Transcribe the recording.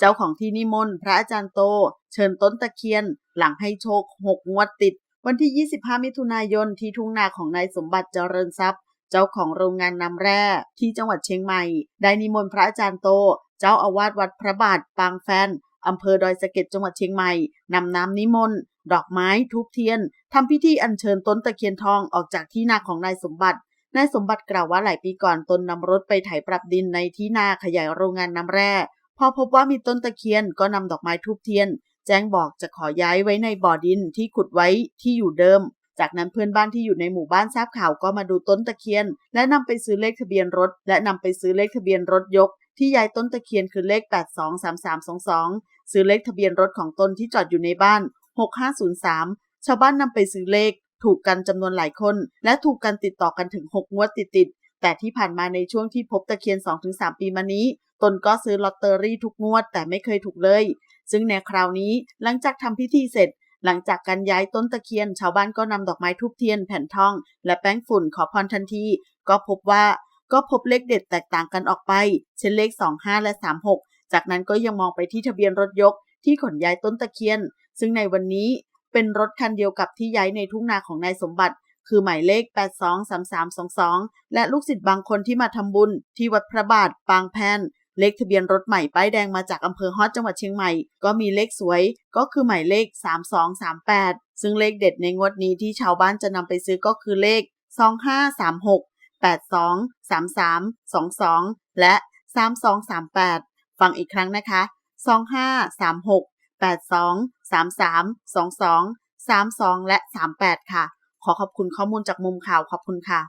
เจ้าของที่นิมนต์พระอาจารย์โต เชิญต้นตะเคียน หลังให้โชคหกงวดติด วันที่ 25 มิถุนายนที่ทุ่งนาของนายสมบัติเจริญทรัพย์ เจ้าของโรงงานน้ำแร่ที่จังหวัดเชียงใหม่ ได้นิมนต์พระอาจารย์โต เจ้าอาวาสวัดพระบาทปางแฟนอำเภอดอยสะเก็ดจังหวัดเชียงใหม่นำน้ำนิมนต์ดอกไม้ทูบเทียนทำพิธีอัญเชิญต้นตะเคียนทองออกจากที่นาของนายสมบัตินายสมบัติกล่าวว่าหลายปีก่อนตนนำรถไปไถปรับดินในที่นาขยายโรงงานน้ำแร่ พอพบว่ามีต้นตะเคียนก็นำดอกไม้ทูบเทียน แจ้งบอกจะขอย้ายไว้ในบ่อดินที่ขุดไว้ที่อยู่เดิม จากนั้นเพื่อนบ้านที่อยู่ในหมู่บ้านทราบข่าวก็มาดูต้นตะเคียน และนำไปซื้อเลขทะเบียนรถ และนำไปซื้อเลขทะเบียนรถยก ที่ย้ายต้นตะเคียนคือเลข 823322 ซื้อเลขทะเบียนรถของตนที่จอดอยู่ในบ้าน 6503 ชาวบ้านนำไปซื้อเลข ถูกกันจำนวนหลายคน และถูกกันติดต่อกันถึง 6 งวดติดๆแต่ที่ผ่านมาในช่วงที่พบตะเคียน 2-3 ปีมานี้ ตนก็ซื้อลอตเตอรี่ทุกงวดแต่ไม่เคยถูกเลย ซึ่งในคราวนี้หลังจากทำพิธีเสร็จ หลังจากการย้ายต้นตะเคียน ชาวบ้านก็นำดอกไม้ทูบเทียน แผ่นทอง และแป้งฝุ่นขอพรทันที ก็พบว่าก็พบเลขเด็ดแตกต่างกันออกไป เช่นเลข 25 และ 36 จากนั้นก็ยังมองไปที่ทะเบียนรถยกที่ขนย้ายต้นตะเคียน ซึ่งในวันนี้เป็นรถคันเดียวกับที่ย้ายในทุ่งนาของนายสมบัติ คือหมายเลข 823322 และลูกศิษย์บางคนที่มาทำบุญที่วัดพระบาท ปางแพน เลขทะเบียนรถใหม่ป้ายแดงมาจากอำเภอฮอดจังหวัดเชียงใหม่ ก็มีเลขสวย ก็คือหมายเลข 3238 ซึ่งเลขเด็ดในงวดนี้ที่ชาวบ้านจะนำไปซื้อก็คือเลข 2536 82 33 22 และ 3238 ฟังอีกครั้งนะคะ 2536 82 33 22 32 และ 38 ค่ะ ขอขอบคุณข้อมูลจากมุมข่าวขอบคุณค่ะ